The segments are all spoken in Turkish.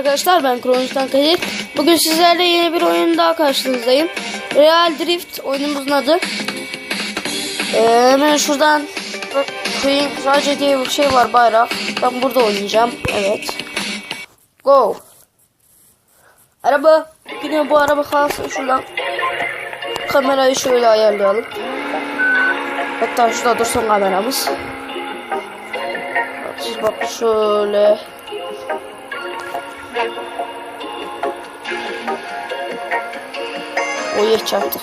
arkadaşlar ben Kronos'tan Kadir. Bugün sizlerle yeni bir oyun daha karşınızdayım. Real Drift oyunumuzun adı. Ee, hemen şuradan Queen Raja diye bir şey var bayrak. Ben burada oynayacağım. Evet. Go. Araba. Yine bu araba kalsın şuradan. Kamerayı şöyle ayarlayalım. Hatta şurada dursun kameramız. Bak şöyle. Oya çarptık.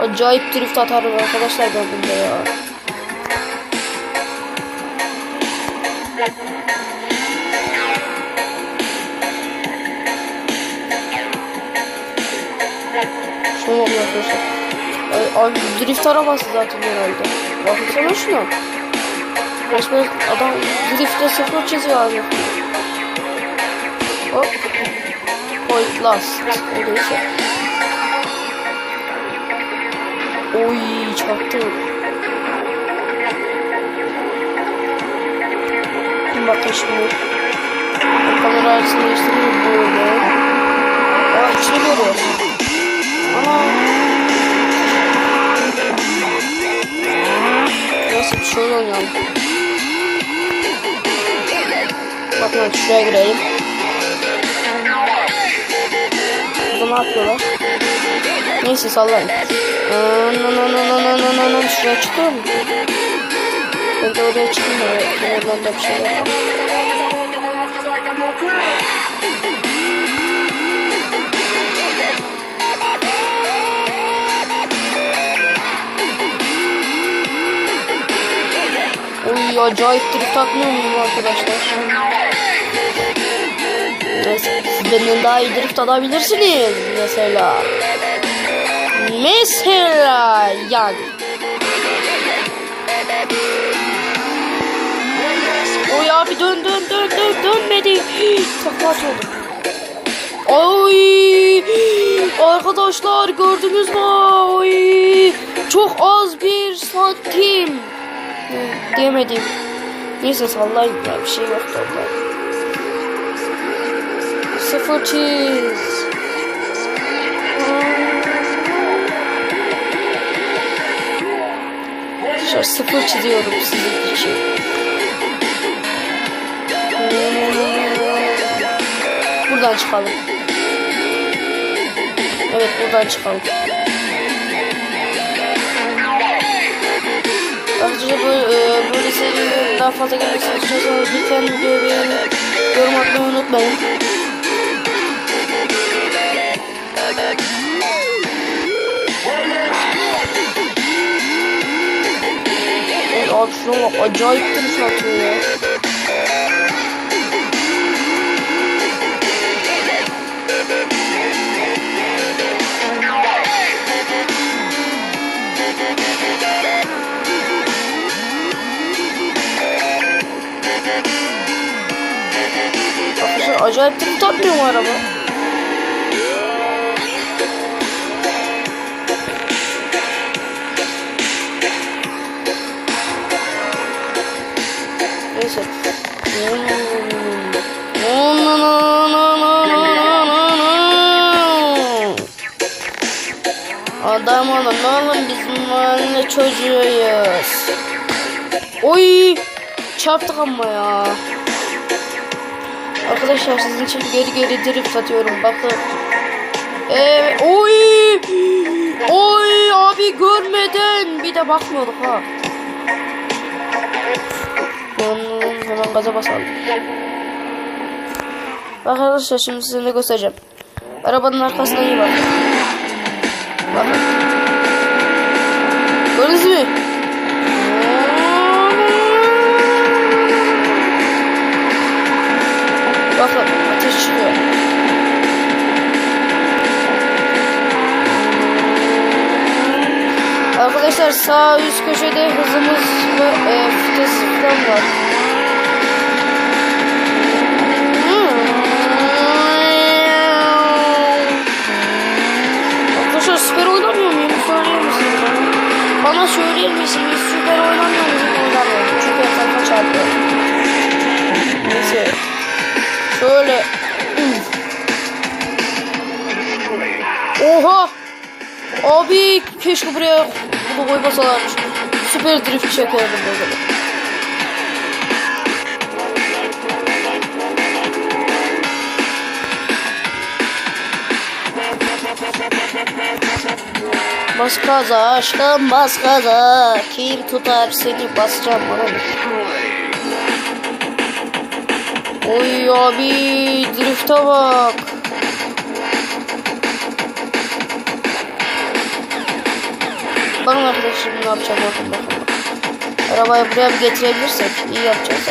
Acayip drift atarım arkadaşlar ben bunda ya. Şuna bak arkadaşlar. Ay, abi drift arabası zaten herhalde. Baksana şuna. Resmen adam driftte sıfır çiziyor abi. Hop. Point last. Öyleyse. Oy çarptı. Bakın şimdi. Kamera açısını değiştiriyoruz böyle. Aa içini görüyoruz. Neyse şöyle oynayalım. Bakın bak, şuraya girelim. Burada ne yapıyorlar? Neyse sallayın. Şuraya çıkıyor mu? Ben de oraya çıkayım da. Oradan da bir şeyler yapalım. Uy acayip drift atmıyor muyum arkadaşlar? Siz benden daha iyi drift atabilirsiniz mesela. Mesela yani. Oy abi dön dön dön dön dönmedi. Takla atıyordum. Oy arkadaşlar gördünüz mü? Oy çok az bir santim. Diyemedim. Neyse sallayın ya bir şey yok orada. Sıfır çiz. Şöyle sıfır çiziyorum sizin için. Buradan çıkalım. Evet buradan çıkalım. Böyle, e, böyle serilerin daha fazla gelmesini istiyorsanız lütfen videoyu beğenip yorum atmayı unutmayın. Evet, abi şuna acayip duruş atıyor ya. Acayip drift atmıyor mu araba? Neyse. Adam olun oğlum biz mahalle çocuğuyuz. Oy çarptık ama ya. Arkadaşlar sizin için geri geri drift atıyorum bakın. Evet oy oy abi görmeden bir de bakmıyorduk ha. Hmm, hemen gaza basalım. Bak arkadaşlar şimdi size ne göstereceğim. Arabanın arkasına iyi bak. Bakın. Gördünüz mü? Bakın ateş çıkıyor. Arkadaşlar sağ üst köşede hızımız ve e, vitesi falan var. Arkadaşlar süper oynamıyor muyum? Söyler misiniz bana? Bana söyleyin misin? Biz süper oynamıyor muyuz? Oynamıyoruz. Çünkü etrafa çarpıyor. Neyse. Şöyle. Oha! Abi keşke buraya bunu koymasalarmış. Süper drift çekerdim o zaman. Bas gaza aşkım bas gaza Kim tutar seni basacağım bana? Oy abi drifte bak Bakın arkadaşlar ne yapacağım bakın bakın Arabayı buraya bir getirebilirsek iyi yapacağız.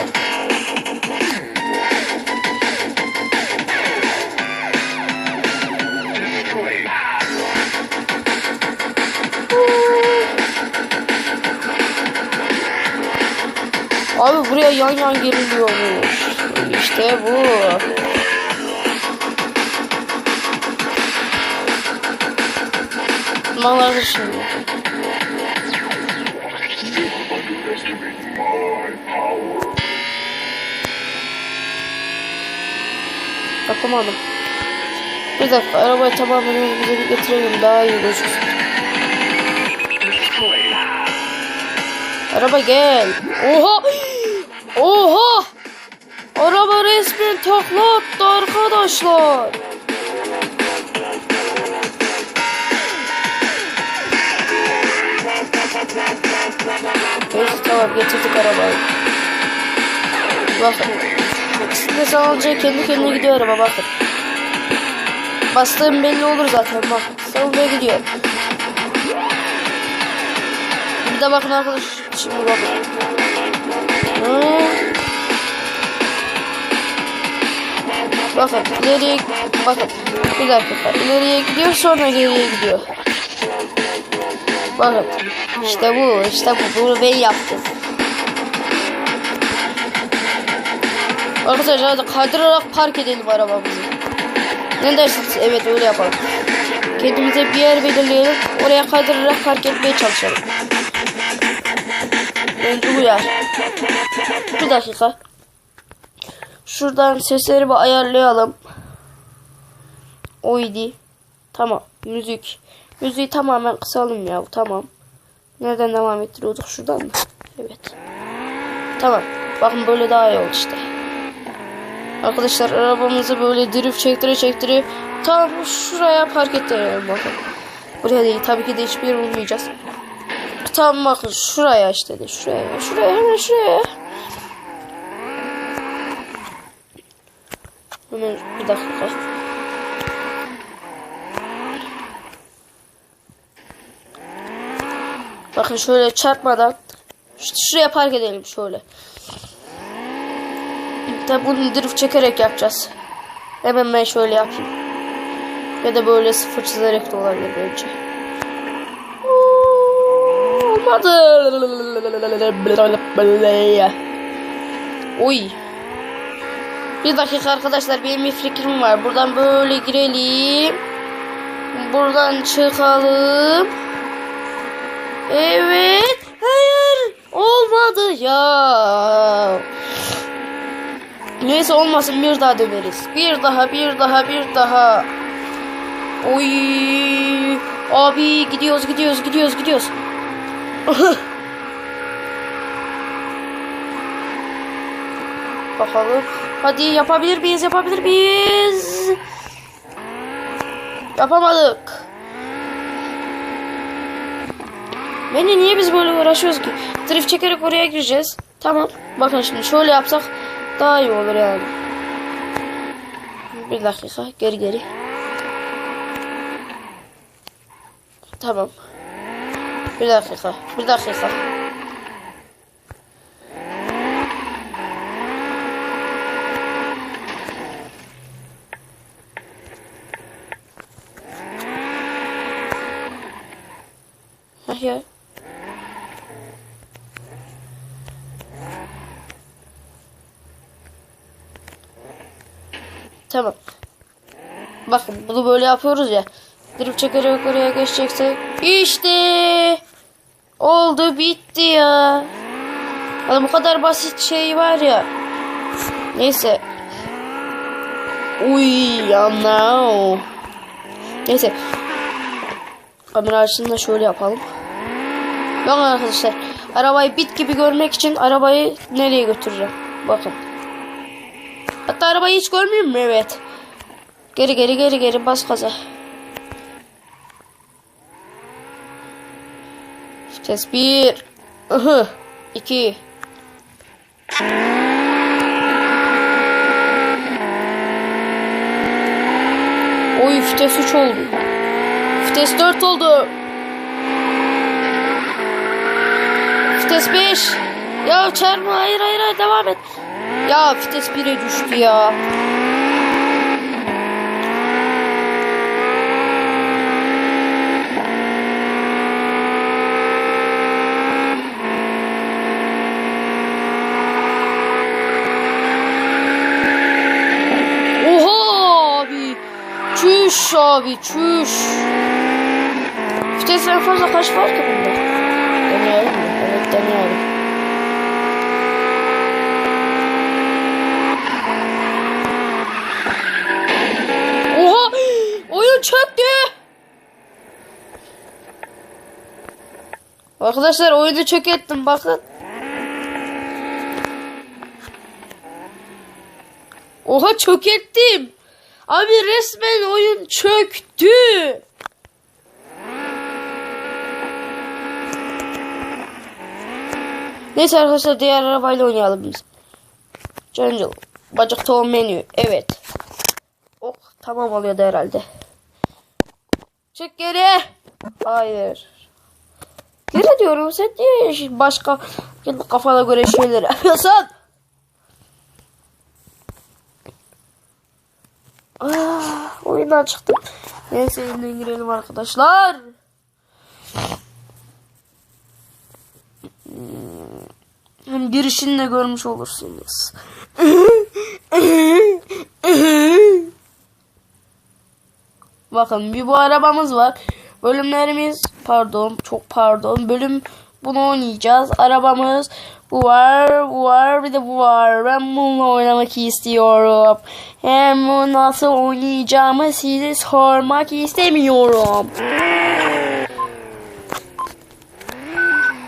Abi buraya yan yan giriliyormuş. İşte bu. Malları şimdi. Yapamadım. Bir dakika arabayı tamamen önümüze bir getirelim daha iyi gözüksün. Araba gel. Oha! Oha! Araba resmen takla attı arkadaşlar. Neyse tamam getirdik arabayı. Bakın. İkisini de salınca kendi kendine gidiyor araba bakın. Bastığım belli olur zaten bak. Salınca gidiyor. Bir de bakın arkadaş. Şimdi bakın. Hı. Bakın ileriye bakın. Bir dakika. İleriye gidiyor sonra geriye gidiyor. Bakın. İşte bu. işte bu. Bunu ben yaptım. Arkadaşlar hadi kaydırarak park edelim arabamızı. Ne dersiniz? Evet öyle yapalım. Kendimize bir yer belirleyelim. Oraya kaydırarak park etmeye çalışalım. Bence uyar. Bir dakika. Şuradan sesleri bir ayarlayalım. Oydi. Tamam. Müzik. Müziği tamamen kısalım ya. Tamam. Nereden devam ettiriyorduk? Şuradan mı? Evet. Tamam. Bakın böyle daha iyi oldu işte. Arkadaşlar arabamızı böyle drift çektire çektire tam şuraya park ettirelim bakın. Buraya değil tabii ki de hiçbir yer bulmayacağız. Tam bakın şuraya işte de şuraya şuraya hemen şuraya. Hemen bir dakika. Bakın şöyle çarpmadan işte şuraya park edelim şöyle. Tabi bunu drift çekerek yapacağız. Hemen ben şöyle yapayım. Ya da böyle sıfır çizerek de olabilir bence. Olmadı. Oy. Bir dakika arkadaşlar benim bir fikrim var. Buradan böyle girelim. Buradan çıkalım. Evet. Hayır. Olmadı ya. Neyse olmasın bir daha döneriz. Bir daha bir daha bir daha. Oy. Abi gidiyoruz gidiyoruz gidiyoruz gidiyoruz. Bakalım. Hadi yapabilir miyiz yapabilir miyiz? Yapamadık. Bence niye biz böyle uğraşıyoruz ki? Drift çekerek oraya gireceğiz. Tamam. Bakın şimdi şöyle yapsak daha iyi olur yani. Bir dakika geri geri. Tamam. Bir dakika. Bir dakika. Ya. Tamam. Bakın bunu böyle yapıyoruz ya. Drift çekerek oraya geçeceksek. İşte. Oldu bitti ya. Yani bu kadar basit şey var ya. Neyse. Uy anam. Neyse. Kamera açısını şöyle yapalım. Bakın arkadaşlar. Arabayı bit gibi görmek için arabayı nereye götüreceğim? Bakın. Hatta arabayı hiç görmüyor mu? Evet. Geri geri geri geri bas gaza. Vites bir. Ihı. iki. Oy vites 3 oldu. Vites 4 oldu. Vites 5. Ya çarpma hayır hayır hayır devam et. Ya vites 1'e düştü ya. Çüş abi çüş. Vites en fazla kaç var ki Dönüyorum. Oha! Oyun çöktü. Arkadaşlar oyunu çök ettim bakın. Oha çök ettim. Abi resmen oyun çöktü. Neyse arkadaşlar diğer arabayla oynayalım biz. Jungle. Bacak tavuğun menü. Evet. Oh tamam oluyordu herhalde. Çık geri. Hayır. Geri diyorum sen niye başka kendi kafana göre şeyler yapıyorsun? Ah, oyundan çıktım. Neyse yeniden girelim arkadaşlar. Hem girişini de görmüş olursunuz. Bakın bir bu arabamız var. Bölümlerimiz pardon çok pardon bölüm bunu oynayacağız. Arabamız bu var bu var bir de bu var. Ben bununla oynamak istiyorum. Hem bunu nasıl oynayacağımı size sormak istemiyorum.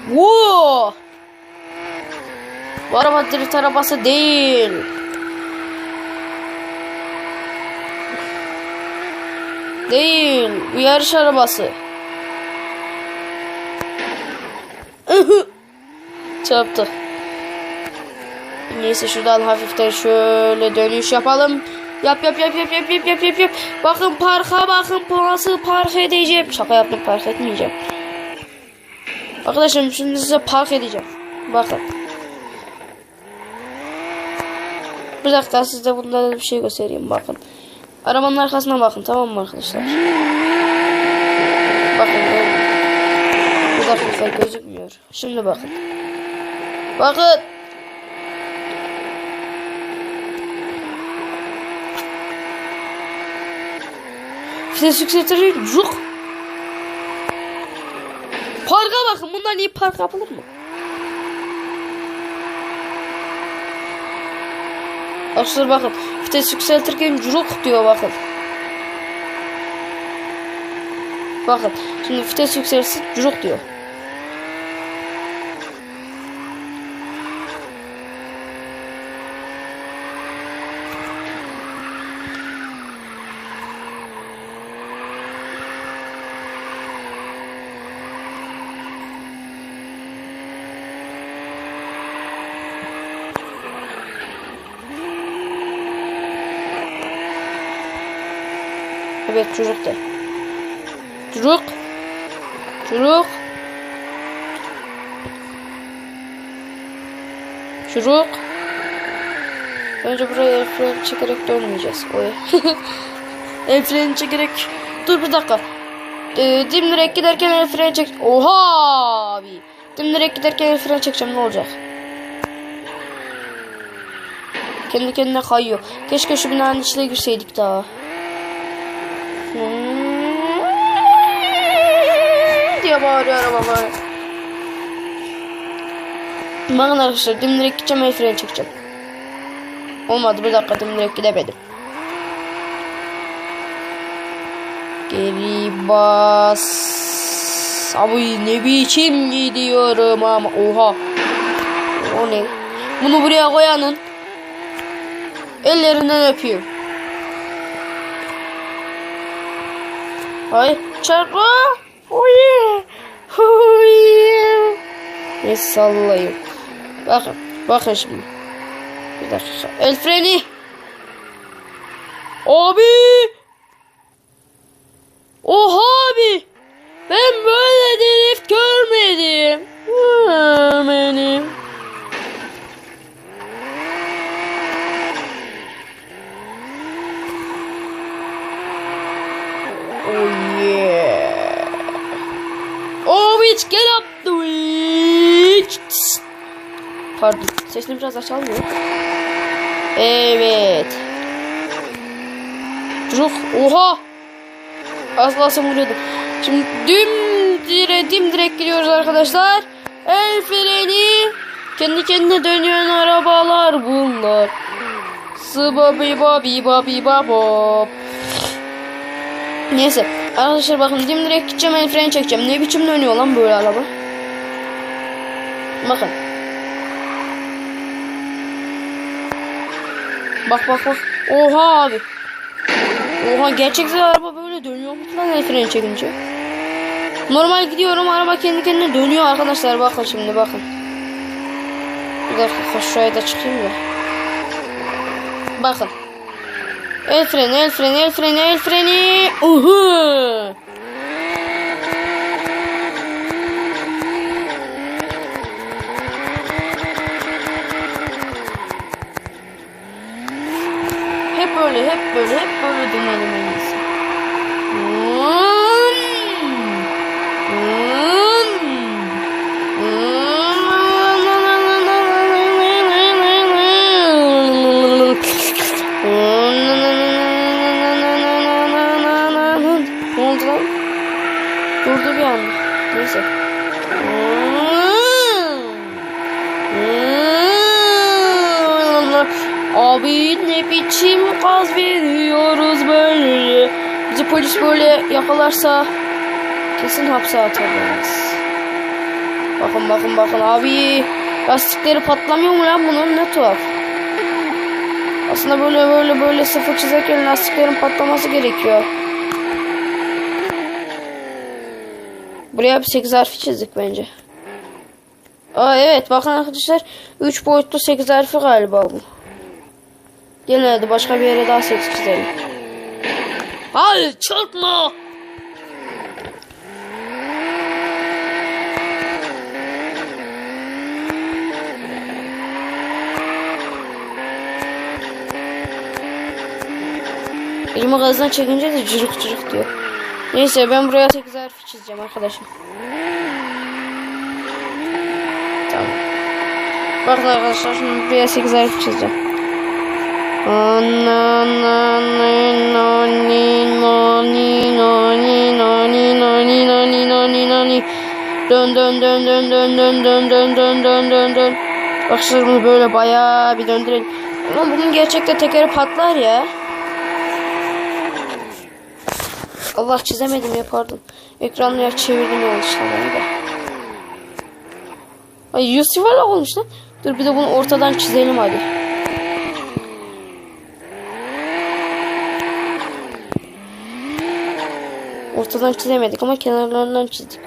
Woo! Bu araba drift arabası değil. Değil. Bu yarış arabası. Çarptı. Neyse şuradan hafiften şöyle dönüş yapalım. Yap yap yap yap yap yap yap yap yap. Bakın parka bakın nasıl park edeceğim. Şaka yaptım park etmeyeceğim. Arkadaşım şimdi size park edeceğim. Bakın. Bir dakika size bunda bir şey göstereyim bakın. Arabanın arkasına bakın tamam mı arkadaşlar? Bakın. Bir dakika gözükmüyor. Şimdi bakın. Bakın. Ses yükseltirim. Cuk. Parka bakın. Bundan iyi park yapılır mı? Arkadaşlar bakın. Vites yükseltirken cuk diyor bakın. Bakın. Şimdi vites yükselsin cuk diyor. Evet çocuk da. Çocuk. Çocuk. Çocuk. Önce buraya el çekerek dönmeyeceğiz. Oya. el çekerek. Dur bir dakika. Ee, dimdirek giderken el çek. Oha abi. Dimdirek giderken el freni çekeceğim ne olacak? Kendi kendine kayıyor. Keşke şu binanın içine girseydik daha. Diye bağırıyor araba böyle. Bakın arkadaşlar dimdirek gideceğim el freni çekeceğim. Olmadı bir dakika dimdirek gidemedim. Geri bas. Abi ne biçim gidiyorum ama oha. O ne? Bunu buraya koyanın ellerinden öpüyorum. Hayır çarpma. Oye. Oye. Ne sallayayım. Bakın. Bakın şimdi. Bir dakika. El freni. Abi. Pardon sesini biraz açalım mı? Evet. Çocuk oha. Az kalsın vuruyordum. Şimdi düm dire dim direkt gidiyoruz arkadaşlar. El freni. Kendi kendine dönüyen arabalar bunlar. Sıba biba biba biba bop. Neyse. Arkadaşlar bakın dim direkt gideceğim el freni çekeceğim. Ne biçim dönüyor lan böyle araba. Bakın. Bak bak bak. Oha abi. Oha gerçekten araba böyle dönüyor mu lan freni çekince? Normal gidiyorum araba kendi kendine dönüyor arkadaşlar bakın şimdi bakın. Bir dakika şuraya da çıkayım da. Bakın. El freni el freni el freni el freni. Uhu. Durdu bir anda. Neyse. Abi ne biçim gaz veriyoruz böyle. Bizi polis böyle yakalarsa kesin hapse atarız. Bakın bakın bakın abi. Lastikleri patlamıyor mu lan bunun ne tuhaf. Aslında böyle böyle böyle sıfır çizerken lastiklerin patlaması gerekiyor. Buraya bir 8 harfi çizdik bence. Aa evet bakın arkadaşlar 3 boyutlu 8 harfi galiba bu. Gelin hadi başka bir yere daha 8 çizelim. Hayır çarpma. Elimi gazdan çekince de cırık cırık diyor. Neyse ben buraya 8 harfi çizeceğim arkadaşım. Tamam. Bakın arkadaşlar şimdi buraya 8 harfi çizeceğim. Dön dön dön dön dön dön dön dön dön dön dön dön. Başlarımı böyle bayağı bir döndürelim. Ama bunun gerçekte tekeri patlar ya. Allah çizemedim ya pardon. Ekranı ya çevirdim yanlışlıkla da. Ay yüz yuvarlak olmuş lan. Dur bir de bunu ortadan çizelim hadi. Ortadan çizemedik ama kenarlarından çizdik.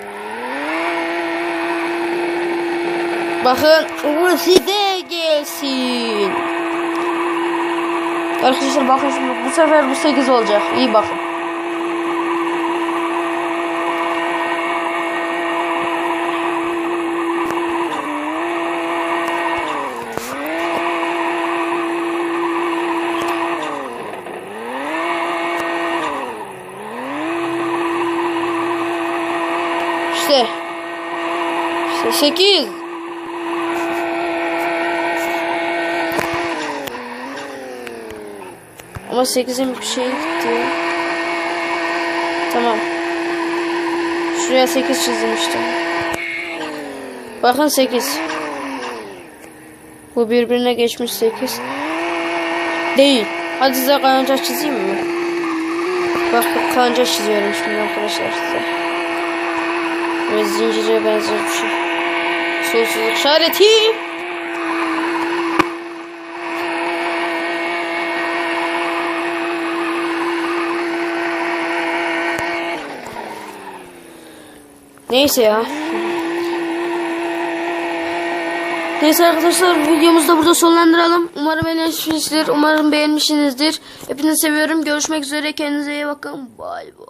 Bakın bu size gelsin. Arkadaşlar bakın şimdi bu sefer bu 8 olacak. İyi bakın. İşte. İşte 8. Ama 8'in bir şey gitti. Tamam. Şuraya 8 çizdim işte. Bakın 8. Bu birbirine geçmiş 8. Değil. Hadi size kanca çizeyim mi? Bak kanca çiziyorum şimdi arkadaşlar size. Ve zincire benzer bir şey. Sonsuzluk işareti. Neyse ya. Neyse arkadaşlar videomuzu da burada sonlandıralım. Umarım beğenmişsinizdir. Umarım beğenmişsinizdir. Hepinizi seviyorum. Görüşmek üzere. Kendinize iyi bakın. Bay bay.